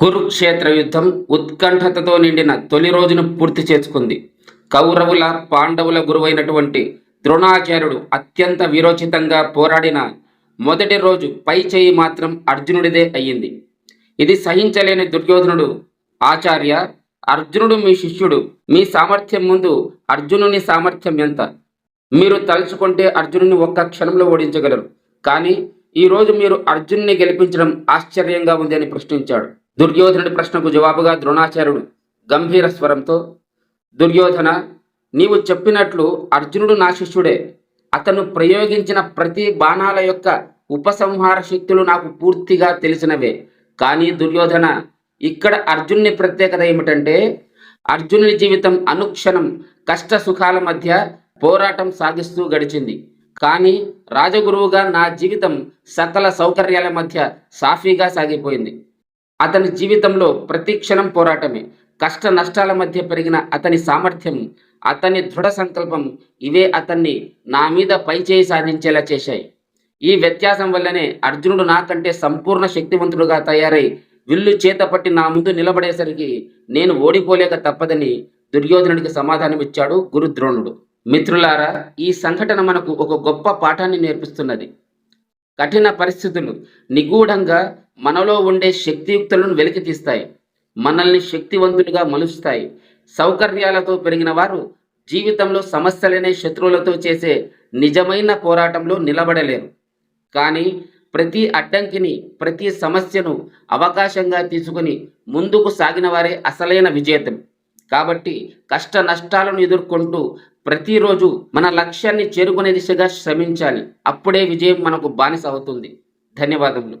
కురుక్షేత్ర యుద్ధం ఉత్కంఠతతో నిండిన తొలి రోజును పూర్తి చేసుకుంది. కౌరవుల పాండవుల గురువైనటువంటి ద్రోణాచార్యుడు అత్యంత వీరోచితంగా పోరాడిన మొదటి రోజు పై చేయి మాత్రం అర్జునుడిదే అయ్యింది. ఇది సహించలేని దుర్యోధనుడు ఆచార్య అర్జునుడు మీ శిష్యుడు మీ సామర్థ్యం ముందు అర్జునుని సామర్థ్యం ఎంత? మీరు తలుచుకుంటే అర్జునుని ఒక్క క్షణంలో ఓడించగలరు. కానీ ఈ రోజు మీరు అర్జున్ని గెలిపించడం ఆశ్చర్యంగా ఉంది అని ప్రశ్నించాడు. దుర్యోధనుడి ప్రశ్నకు జవాబుగా ద్రోణాచార్యుడు గంభీర స్వరంతో దుర్యోధన నీవు చెప్పినట్లు అర్జునుడు నా శిష్యుడే. అతను ప్రయోగించిన ప్రతి బాణాల యొక్క ఉపసంహార శక్తులు నాకు పూర్తిగా తెలిసినవే. కానీ దుర్యోధన ఇక్కడ అర్జునుని ప్రత్యేకత ఏమిటంటే అర్జునుని జీవితం అనుక్షణం కష్ట సుఖాల మధ్య పోరాటం సాగిస్తూ గడిచింది. కానీ రాజగురువుగా నా జీవితం సకల సౌకర్యాల మధ్య సాఫీగా సాగిపోయింది. అతని జీవితంలో ప్రతి క్షణం పోరాటమే. కష్ట నష్టాల మధ్య పెరిగిన అతని సామర్థ్యం అతని దృఢ సంకల్పం ఇవే అతన్ని నా మీద పైచేయి సాధించేలా చేశాయి. ఈ వ్యత్యాసం వల్లనే అర్జునుడు నాకంటే సంపూర్ణ శక్తివంతుడుగా తయారై విల్లు చేతపట్టి నా ముందు నిలబడేసరికి నేను ఓడిపోలేక తప్పదని దుర్యోధనుడికి సమాధానమిచ్చాడు గురుద్రోణుడు. మిత్రులారా ఈ సంఘటన మనకు ఒక గొప్ప పాఠాన్ని నేర్పిస్తున్నది. కఠిన పరిస్థితులు నిగూఢంగా మనలో ఉండే శక్తియుక్తులను వెలికితీస్తాయి మనల్ని శక్తివంతులుగా మలుస్తాయి. సౌకర్యాలతో పెరిగిన వారు జీవితంలో సమస్యలనే శత్రువులతో చేసే నిజమైన పోరాటంలో నిలబడలేరు. కానీ ప్రతి అడ్డంకిని ప్రతి సమస్యను అవకాశంగా తీసుకుని ముందుకు సాగిన వారే అసలైన విజేతలు. కాబట్టి కష్ట నష్టాలను ఎదుర్కొంటూ ప్రతిరోజు మన లక్ష్యాన్ని చేరుకునే దిశగా శ్రమించాలి. అప్పుడే విజయం మనకు బానిస అవుతుంది. ధన్యవాదములు.